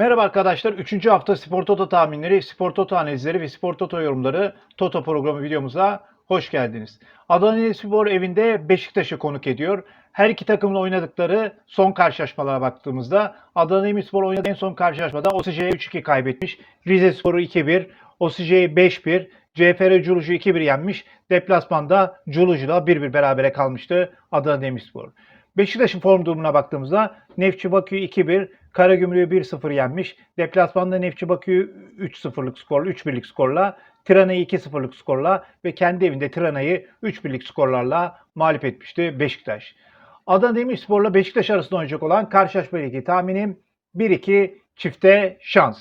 Merhaba arkadaşlar. 3. hafta Spor Toto tahminleri, Spor Toto analizleri ve Spor Toto yorumları Toto programı videomuza hoş geldiniz. Adana Demirspor evinde Beşiktaş'ı konuk ediyor. Her iki takımın oynadıkları son karşılaşmalara baktığımızda Adana Demirspor oynadığı en son karşılaşmada OSJ'ye 3-2 kaybetmiş. Rize Spor'u 2-1, OSJ'yi 5-1, CFR Culuc'u 2-1 yenmiş. Deplasmanda Culuc'la 1-1 berabere kalmıştı Adana Demirspor. Beşiktaş'ın form durumuna baktığımızda Nefçi Bakü'yü 2-1, Karagümrük'ü 1-0 yenmiş. Deplasmanda Nefçi Bakü'yü 3-0'lık skorla, 3-1'lik skorla, Tirana'yı 2-0'lık skorla ve kendi evinde Tirana'yı 3-1'lik skorlarla mağlup etmişti Beşiktaş. Adana Demirspor'la Beşiktaş arasında oynayacak olan karşılaşma ilgili tahminim 1-2 çifte şans.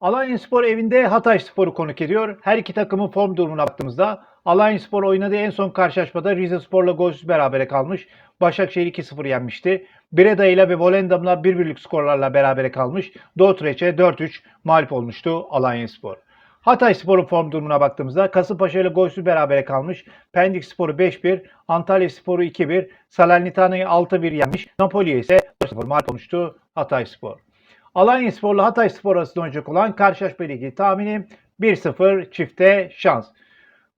Alanyaspor evinde Hatay Spor'u konuk ediyor. Her iki takımın form durumuna baktığımızda Alanyaspor oynadığı en son karşılaşmada Rize Spor'la golsüz berabere kalmış. Başakşehir 2-0 yenmişti. Breda ile ve Volendam'la 1-1'lik skorlarla berabere kalmış. Dordrecht'e 4-3 mağlup olmuştu Alanyaspor. Hatay Spor'un form durumuna baktığımızda Kasımpaşa ile golsüz berabere kalmış. Pendik Spor'u 5-1, Antalya Spor'u 2-1, Salernitano'yu 6-1 yenmiş. Napoli'ye ise 4-0 mağlup olmuştu Hatay Spor. Alanya Spor'la Hatay Spor arasında oynayacak olan karşılaşma ilgili tahminim 1-0 çifte şans.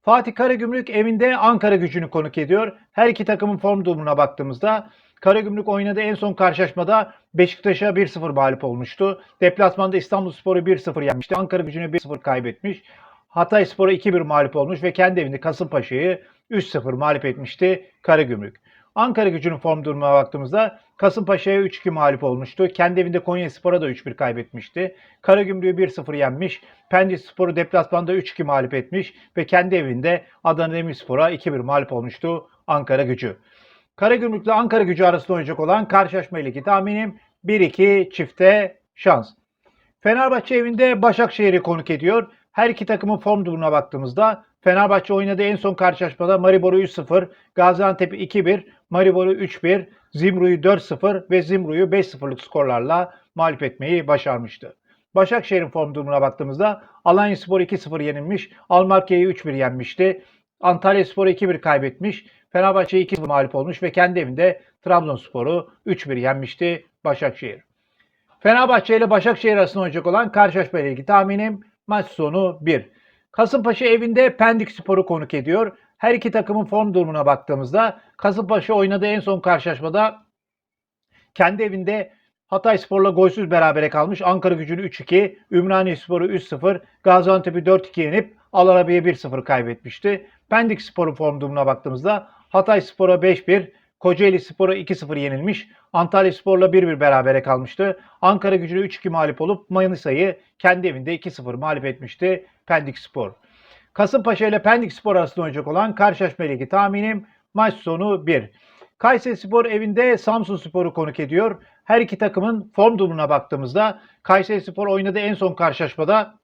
Fatih Karagümrük evinde Ankara gücünü konuk ediyor. Her iki takımın form durumuna baktığımızda Karagümrük oynadığı en son karşılaşmada Beşiktaş'a 1-0 mağlup olmuştu. Deplasmanda İstanbulspor'u 1-0 yenmişti. Ankara gücünü 1-0 kaybetmiş. Hatay Spor'a 2-1 mağlup olmuş ve kendi evinde Kasımpaşa'yı 3-0 mağlup etmişti Karagümrük. Ankara gücünün form durumuna baktığımızda Kasımpaşa'ya 3-2 mağlup olmuştu. Kendi evinde Konya Spor'a da 3-1 kaybetmişti. Karagümrük'ü 1-0 yenmiş. Pendik Spor'u deplasmanda 3-2 mağlup etmiş ve kendi evinde Adana Demirspor'a 2-1 mağlup olmuştu Ankara gücü. Karagümrük ile Ankara gücü arasında oynayacak olan karşılaşma ilgili tahminim 1-2 çifte şans. Fenerbahçe evinde Başakşehir'i konuk ediyor. Her iki takımın form durumuna baktığımızda Fenerbahçe oynadığı en son karşılaşmada Maribor'u 3-0, Gaziantep'i 2-1, Maribor'u 3-1, Zimru'yu 4-0 ve Zimru'yu 5-0'lık skorlarla mağlup etmeyi başarmıştı. Başakşehir'in form durumuna baktığımızda Alanyaspor 2-0 yenilmiş, Almarka'yı 3-1 yenmişti. Antalyaspor 2-1 kaybetmiş, Fenerbahçe 2-0 mağlup olmuş ve kendi evinde Trabzonspor'u 3-1 yenmişti Başakşehir. Fenerbahçe ile Başakşehir arasında oynayacak olan karşılaşma ile ilgili tahminim maç sonu 1. Kasımpaşa evinde Pendik Spor'u konuk ediyor. Her iki takımın form durumuna baktığımızda Kasımpaşa oynadığı en son karşılaşmada kendi evinde Hatay Spor'la golsüz berabere kalmış. Ankara gücünü 3-2, Ümraniye Spor'u 3-0, Gaziantep'i 4-2 yenip Alarabi'ye 1-0 kaybetmişti. Pendik Spor'un form durumuna baktığımızda Hatay Spor'a 5-1, Kocaeli Spor'a 2-0 yenilmiş. Antalya Spor'la 1-1 berabere kalmıştı. Ankara gücünü 3-2 mağlup olup Manisa'yı kendi evinde 2-0 mağlup etmişti Pendik Spor. Kasımpaşa ile Pendik Spor arasında oynayacak olan karşılaşma ilgili tahminim maç sonu 1. Kayseri Spor evinde Samsun Spor'u konuk ediyor. Her iki takımın form durumuna baktığımızda Kayseri Spor oynadığı en son karşılaşmada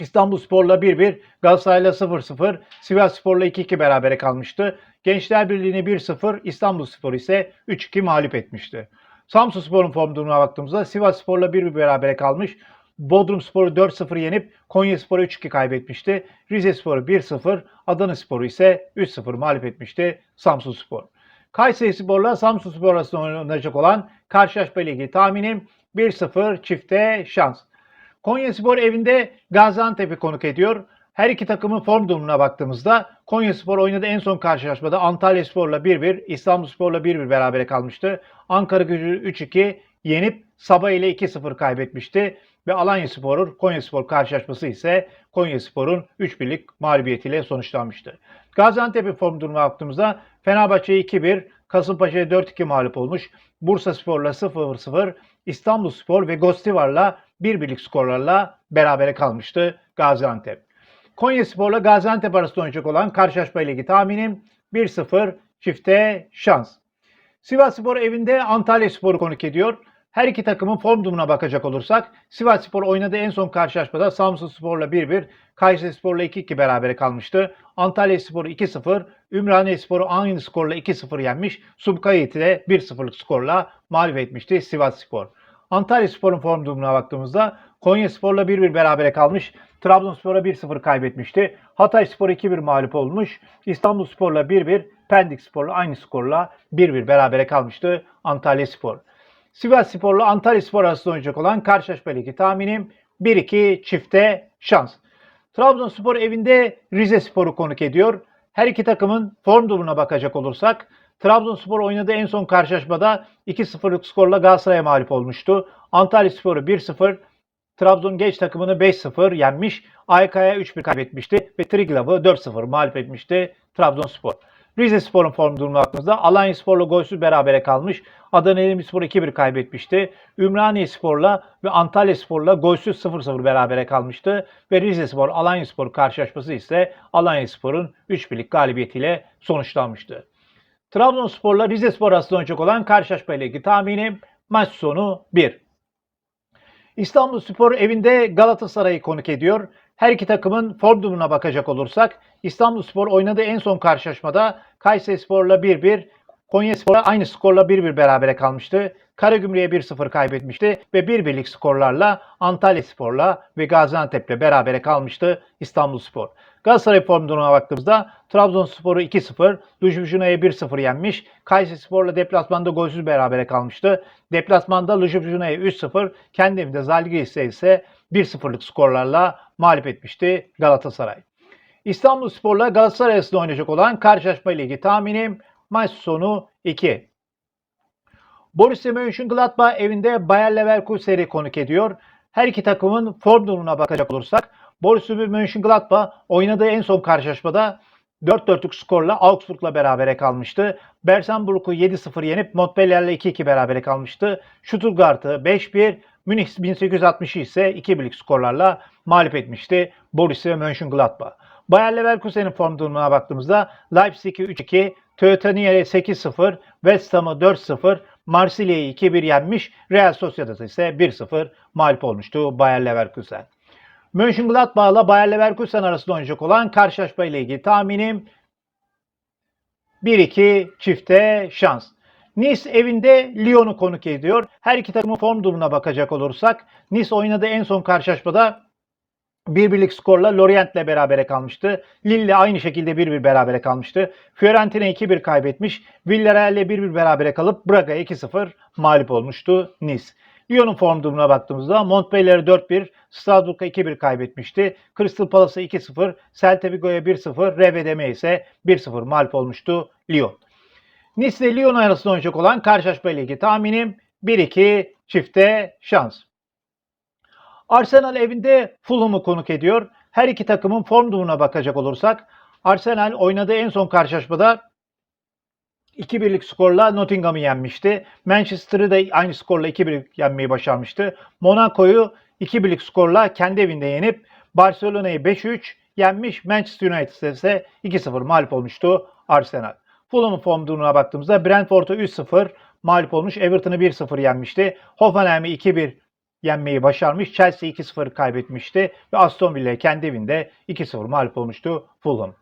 İstanbul Spor'la 1-1, Galatasaray'la 0-0, Sivas Spor'la 2-2 berabere kalmıştı. Gençler Birliği'ni 1-0, İstanbul Spor ise 3-2 mağlup etmişti. Samsun Spor'un form durumuna baktığımızda Sivas Spor'la 1-1 berabere kalmış. Bodrum Spor'u 4-0 yenip Konya Spor'u 3-2 kaybetmişti. Rize Spor'u 1-0, Adana Spor'u ise 3-0 mağlup etmişti Samsun Spor. Kayseri Spor'la Samsun Spor arasında oynanacak olan karşılaşma ilgili tahminim 1-0 çifte şans. Konyaspor evinde Gaziantep'i konuk ediyor. Her iki takımın form durumuna baktığımızda Konyaspor oynadığı en son karşılaşmada Antalyaspor'la 1-1, İstanbulspor'la 1-1 berabere kalmıştı. Ankara gücü 3-2 yenip Sabah ile 2-0 kaybetmişti. Ve Alanyaspor'un Konyaspor karşılaşması ise Konyaspor'un 3-1'lik mağlubiyetiyle sonuçlanmıştı. Gaziantep'in form durumuna baktığımızda Fenerbahçe 2-1, Kasımpaşa'ya 4-2 mağlup olmuş. Bursa Spor'la 0-0, İstanbul Spor ve Gostivar'la 1-1'lik skorlarla berabere kalmıştı Gaziantep. Konya Spor'la Gaziantep arasında oynayacak olan karşılaşma ile tahminim 1-0 çifte şans. Sivas Spor evinde Antalya Spor'u konuk ediyor. Her iki takımın form durumuna bakacak olursak Sivas Spor oynadığı en son karşılaşmada Samsun Spor'la 1-1, Kayseri Spor'la 2-2 berabere kalmıştı. Antalya Spor'u 2-0, Ümraniye Spor'u aynı skorla 2-0 yenmiş. Subkayıt'ı de 1-0'lık skorla mağlup etmişti Sivas Spor. Antalya Spor'un form durumuna baktığımızda Konya Spor'la 1-1 berabere kalmış. Trabzonspor'a 1-0 kaybetmişti. Hatay Spor 2-1 mağlup olmuş. İstanbul Spor'la 1-1, Pendik Spor'la aynı skorla 1-1 berabere kalmıştı Antalya Spor. Sivas Spor'la Antalya Spor arasında oynayacak olan karşılaşma ligi tahminim 1-2 çifte şans. Trabzonspor evinde Rize Spor'u konuk ediyor. Her iki takımın form durumuna bakacak olursak Trabzonspor oynadığı en son karşılaşmada 2-0'lık skorla Galatasaray'a mağlup olmuştu. Antalya Spor'u 1-0, Trabzon genç takımını 5-0 yenmiş. AYK'ya 3-1 kaybetmişti ve Triglav'ı 4-0 mağlup etmişti Trabzonspor. Rize Spor'un form durumuna baktığımızda Alanya Spor'la golsüz berabere kalmış. Adana Demirspor 2-1 kaybetmişti. Ümraniye Spor'la ve Antalya Spor'la golsüz 0-0 berabere kalmıştı. Ve Rize Spor Alanya Spor karşılaşması ise Alanya Spor'un 3-1'lik galibiyetiyle sonuçlanmıştı. Trabzonspor'la Rize Spor arasında oynayacak olan karşılaşma ile ilgili tahminim maç sonu 1. İstanbul Spor evinde Galatasaray'ı konuk ediyor. Her iki takımın form durumuna bakacak olursak İstanbul Spor oynadığı en son karşılaşmada Kayseri Spor'la 1-1, Konya Spor'la aynı skorla 1-1 berabere kalmıştı. Karagümrük'e 1-0 kaybetmişti ve 1-1'lik skorlarla Antalya Spor'la ve Gaziantep'le berabere kalmıştı İstanbul Spor. Galatasaray form durumuna baktığımızda Trabzonspor'u 2-0, Lujubjuna'ya 1-0 yenmiş. Kayseri Spor'la deplasmanda golsüz berabere kalmıştı. Deplasmanda Lujubjuna'ya 3-0, kendi evinde Zalgiris'e ise 1-0'lık skorlarla mağlup etmişti Galatasaray. İstanbul Spor'la Galatasaray arasında oynayacak olan karşılaşma ile ilgili tahminim maç sonu 2. Borussia Mönchengladbach evinde Bayer Leverkusen'i konuk ediyor. Her iki takımın form durumuna bakacak olursak Borussia Mönchengladbach oynadığı en son karşılaşmada 4-4'lük skorla Augsburg'la berabere kalmıştı. Bersenburg'u 7-0 yenip Montpellier'le 2-2 berabere kalmıştı. Stuttgart'ı 5-1, Münih 1860'ı ise 2-1'lik skorlarla mağlup etmişti Borussia Mönchengladbach. Bayer Leverkusen'in form durumuna baktığımızda Leipzig'i 3-2, Teotania'yı 8-0, West Ham'ı 4-0, Marsilya'yı 2-1 yenmiş, Real Sociedad'ı ise 1-0 mağlup olmuştu Bayer Leverkusen. Mönchengladbach'la Bayer Leverkusen arasında oynayacak olan karşılaşma ile ilgili tahminim 1-2 çifte şans. Nice evinde Lyon'u konuk ediyor. Her iki takımın form durumuna bakacak olursak Nice oynadığı en son karşılaşmada bir birlik skorla Lorient'le berabere kalmıştı. Lille aynı şekilde 1-1 berabere kalmıştı. Fiorentina 2-1 kaybetmiş. Villarreal'le 1-1 berabere kalıp Braga'ya 2-0 mağlup olmuştu Nice. Lyon'un form durumuna baktığımızda Montpellier'e 4-1, Strasbourg'a 2-1 kaybetmişti. Crystal Palace'a 2-0, Celta Vigo'ya 1-0, RVDM ise 1-0 mağlup olmuştu Lyon. Nice ile Lyon arasında oynayacak olan karşılaşma ile ilgili tahminim 1-2 çifte şans. Arsenal evinde Fulham'ı konuk ediyor. Her iki takımın form durumuna bakacak olursak Arsenal oynadığı en son karşılaşmada 2-1'lik skorla Nottingham'ı yenmişti. Manchester'ı da aynı skorla 2-1 yenmeyi başarmıştı. Monaco'yu 2-1'lik skorla kendi evinde yenip Barcelona'yı 5-3 yenmiş. Manchester United ise 2-0 mağlup olmuştu Arsenal. Fulham'ın form durumuna baktığımızda Brentford'u 3-0 mağlup olmuş. Everton'ı 1-0 yenmişti. Hoffenheim'i 2-1 yenmeyi başarmış. Chelsea 2-0 kaybetmişti ve Aston Villa kendi evinde 2-0 mağlup olmuştu Fulham.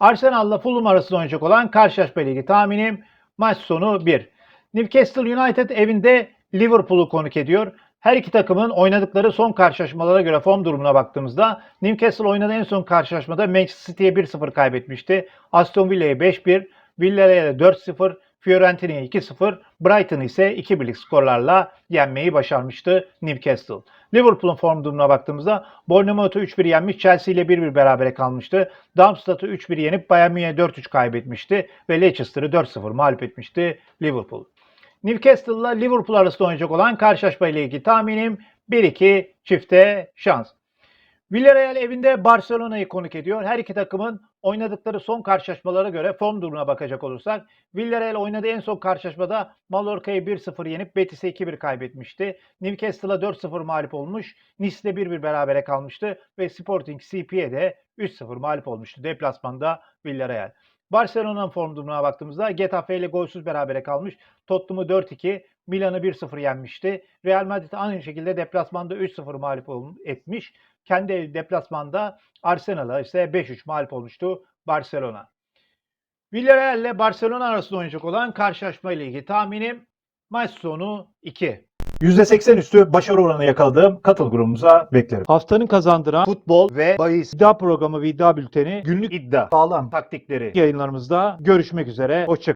Arsenal'la Fulham arasında oynayacak olan karşılaşma ligi tahminim maç sonu 1. Newcastle United evinde Liverpool'u konuk ediyor. Her iki takımın oynadıkları son karşılaşmalara göre form durumuna baktığımızda Newcastle oynadığı en son karşılaşmada Manchester City'ye 1-0 kaybetmişti. Aston Villa'ya 5-1, Villarreal'e 4-0, Fiorentina'ya 2-0, Brighton ise 2-1'lik skorlarla yenmeyi başarmıştı Newcastle. Liverpool'un form durumuna baktığımızda Bournemouth'u 3-1 yenmiş, Chelsea ile 1-1 berabere kalmıştı. Darmstadt'ı 3-1 yenip Bayern Münih'e 4-3 kaybetmişti ve Leicester'ı 4-0 mağlup etmişti Liverpool. Newcastle'la Liverpool arasında oynayacak olan karşılaşma ile ilgili tahminim 1-2 çifte şans. Villarreal evinde Barcelona'yı konuk ediyor. Her iki takımın oynadıkları son karşılaşmalara göre form durumuna bakacak olursak Villarreal oynadığı en son karşılaşmada Mallorca'yı 1-0 yenip Betis'e 2-1 kaybetmişti. Newcastle'a 4-0 mağlup olmuş. Nice'le 1-1 berabere kalmıştı ve Sporting CP'ye de 3-0 mağlup olmuştu deplasmanda Villarreal. Barcelona'nın form durumuna baktığımızda Getafe ile golsüz berabere kalmış. Tottenham'ı 4-2, Milan'ı 1-0 yenmişti. Real Madrid aynı şekilde deplasmanda 3-0 mağlup etmiş. Kendi ev deplasmanda Arsenal'a ise 5-3 mağlup olmuştu Barcelona. Villarreal ile Barcelona arasında oynayacak olan karşılaşma ile ilgili tahminim maç sonu 2. %80 üstü başarı oranı yakaladığım katıl grubumuza beklerim. Haftanın kazandıran Futbol ve bahis iddia programı ve iddia bülteni günlük iddia sağlam taktikleri yayınlarımızda görüşmek üzere. Hoşçakalın.